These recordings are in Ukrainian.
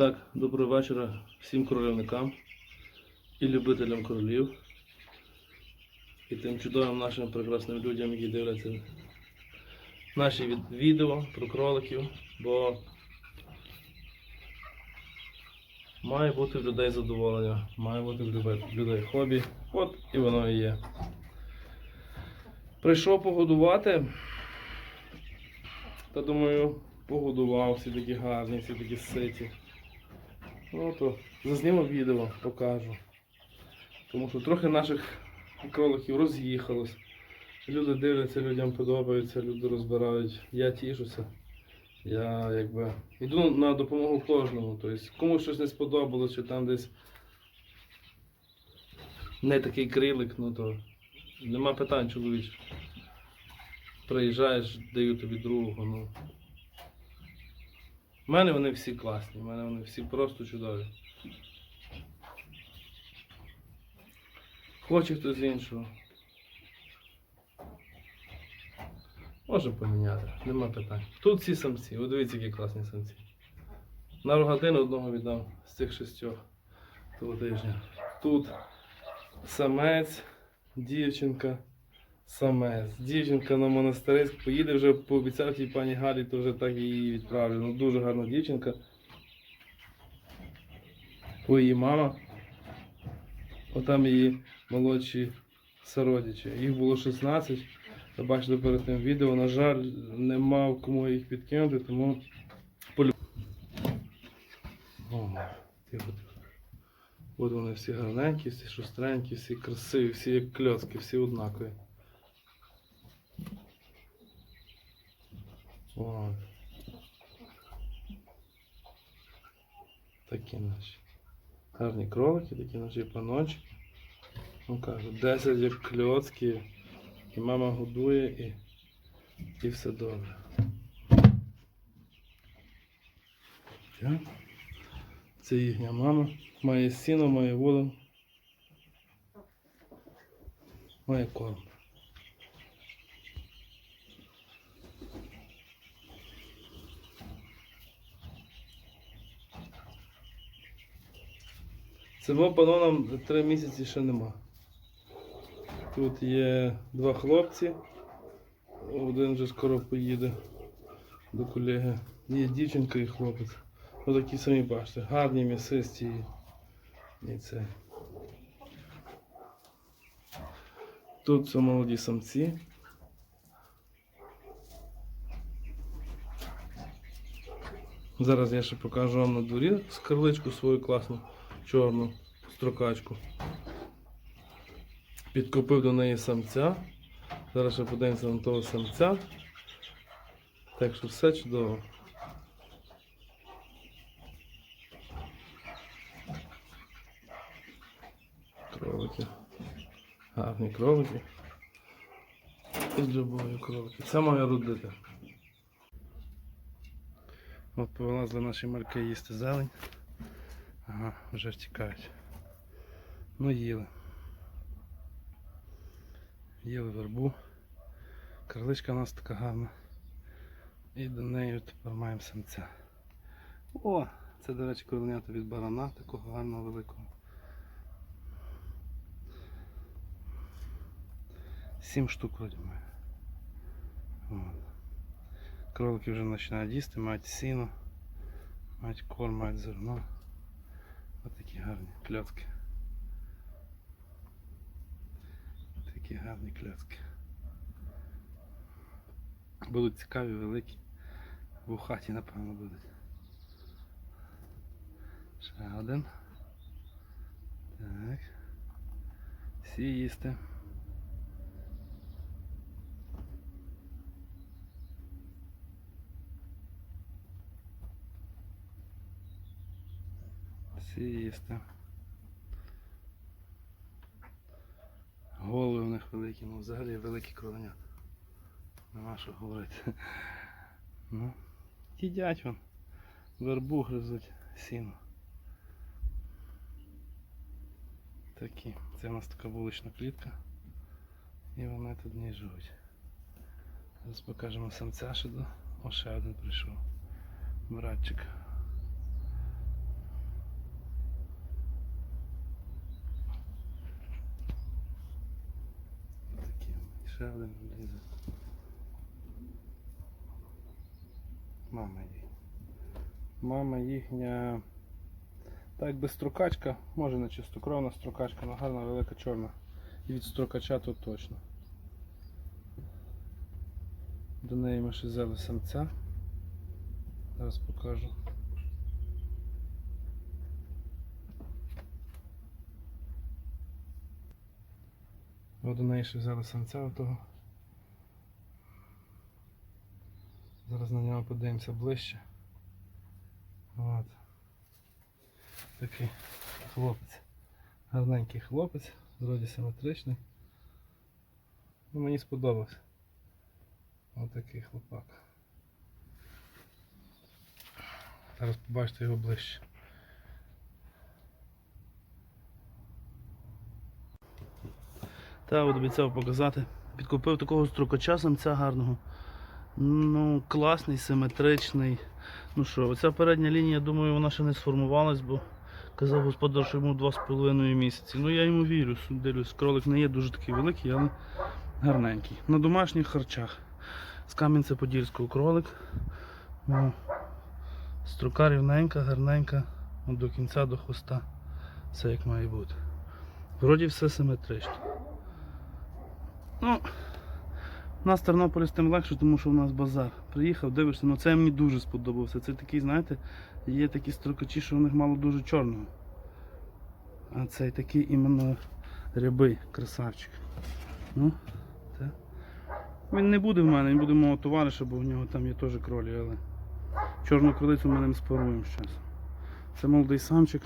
Так, доброго вечора всім королівникам і любителям королів. І тим чудовим нашим прекрасним людям, які дивляться наші відео про кроликів, бо має бути в людей задоволення, має бути в людей хобі. От і воно і є. Прийшов погодувати. Та думаю, погодував, всі такі гарні, всі такі ситі. Ну то зазніму відео, покажу. Тому що трохи наших кроликів роз'їхалось. Люди дивляться, людям подобається, люди розбирають. Я тішуся. Я якби йду на допомогу кожному. Тобто комусь щось не сподобалось, чи там десь не такий крилик, ну то нема питань, чоловіче. Приїжджаєш, даю тобі другого. Ну. У мене вони всі класні, у мене вони всі просто чудові. Хоче хтось іншого. Може поміняти, нема питань. Тут всі самці, ви дивіться, які класні самці. На рогатину одного віддам з цих шістьох того тижня. Тут самець, дівчинка, самець. Дівчинка на монастириськ поїде вже пообіцяв тій пані Галі, то вже так її відправлю. Ну дуже гарна дівчинка. О, її мама. Отам її молодші сородичі. Їх було 16. Ви бачите перед тим відео. На жаль, не мав кому їх підкинути, тому полю. О, тихо, тихо. От вони всі гарненькі, всі шустренькі, всі красиві, всі як кльоцки, всі однакові. О. Такі наші. Гарні кролики, такі наші паночки. Ну кажу, 10 як кльоцки. І мама годує і, і все добре. Це їхня мама. Має сіно, має воду. Має корм. Цього пано нам три місяці ще нема. Тут є два хлопці. Один вже скоро поїде до колеги. Є дівчинка і хлопець. Ну такі самі бачите, гарні, м'ясисті і, і це. Тут це молоді самці. Зараз я ще покажу вам на дворі скарличку свою класну, чорну строкачку. Підкупив до неї самця. Зараз ще подивимося на того самця. Так що все чудово. Кролики. Гарні кролики. І з любов'ю кролики. Це має родити. От повилазили наші мальки їсти зелень. Ага, вже втікають. Ну їли. Їли вербу. Криличка у нас така гарна. І до неї тепер маємо самця. О! Це, до речі, короленята від барана, такого гарного великого. Сім штук вроді має. Кролики вже починають їсти, мають сіно, мають корм, мають зерно. Гарні кльотки. Такі гарні кльотки. Будуть цікаві, великі. В хаті, напевно, будуть. Ще один. Так. Всі їсти. Всі. Голови у них великі, ну взагалі великі кроленя. Нема що говорити. Ну, їдять вон. Вербу гризуть сіно. Такі. Це у нас така вулична клітка. І вони тут не живуть. Зараз покажемо самця ще до. О, ще один прийшов. Братчик. Ще один лізе. Мама їхня. Мама їхня. Так якби строкачка, може не чистокровна строкачка, але гарна велика чорна. І від строкача то точно. До неї ми ще взяли самця. Зараз покажу. От до неї ще взяли самця отого. Зараз на нього подивимося ближче. От. Такий хлопець. Гарненький хлопець, вроді симетричний. Ну, мені сподобався. Отакий хлопак. Зараз побачите його ближче. Та от обіцяв показати. Підкупив такого строкача самця гарного. Ну, класний, симетричний. Ну що, оця передня лінія, думаю, вона ще не сформувалась, бо казав господар, що йому 2,5 місяці. Ну я йому вірю, дивлюсь, кролик не є дуже такий великий, але гарненький. На домашніх харчах. З Кам'янця-Подільського кролик. Ну, струка рівненька, гарненька, до кінця до хвоста. Все як має бути. Вроді все симетрично. Ну, у нас в Тернополі з тим легше, тому що у нас базар. Приїхав, дивишся, ну це мені дуже сподобався. Це такий, знаєте, є такі строкачі, що в них мало дуже чорного. А цей такий іменно рябий красавчик. Ну, це. Він не буде в мене, він буде мого товариша, бо в нього там є теж кролі, але чорну кролицю ми ним спаруємо з часом. Це молодий самчик,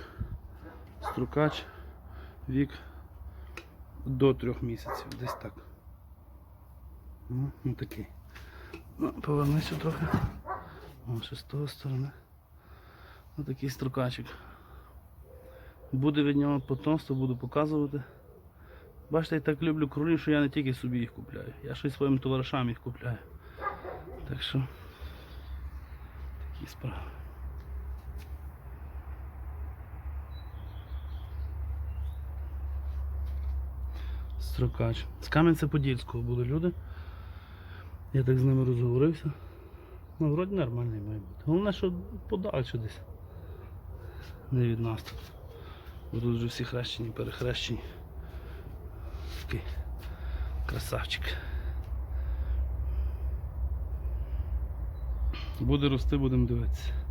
строкач, вік до трьох місяців, десь так. Ну, ну такий. Ну, повернися трохи. О, ще з того сторони. Ось такий строкачик. Буде від нього потомство, буду показувати. Бачите, я так люблю кролів, що я не тільки собі їх купляю, я ще й своїм товаришам їх купляю. Так що такі справи. Строкач. З Кам'янця-Подільського були люди. Я так з ними розговорився. Ну, вроді нормальний має бути. Головне, що подальше десь. Не від нас тут. Бо тут вже всі хрещені, перехрещені. Такий красавчик. Буде рости, будемо дивитися.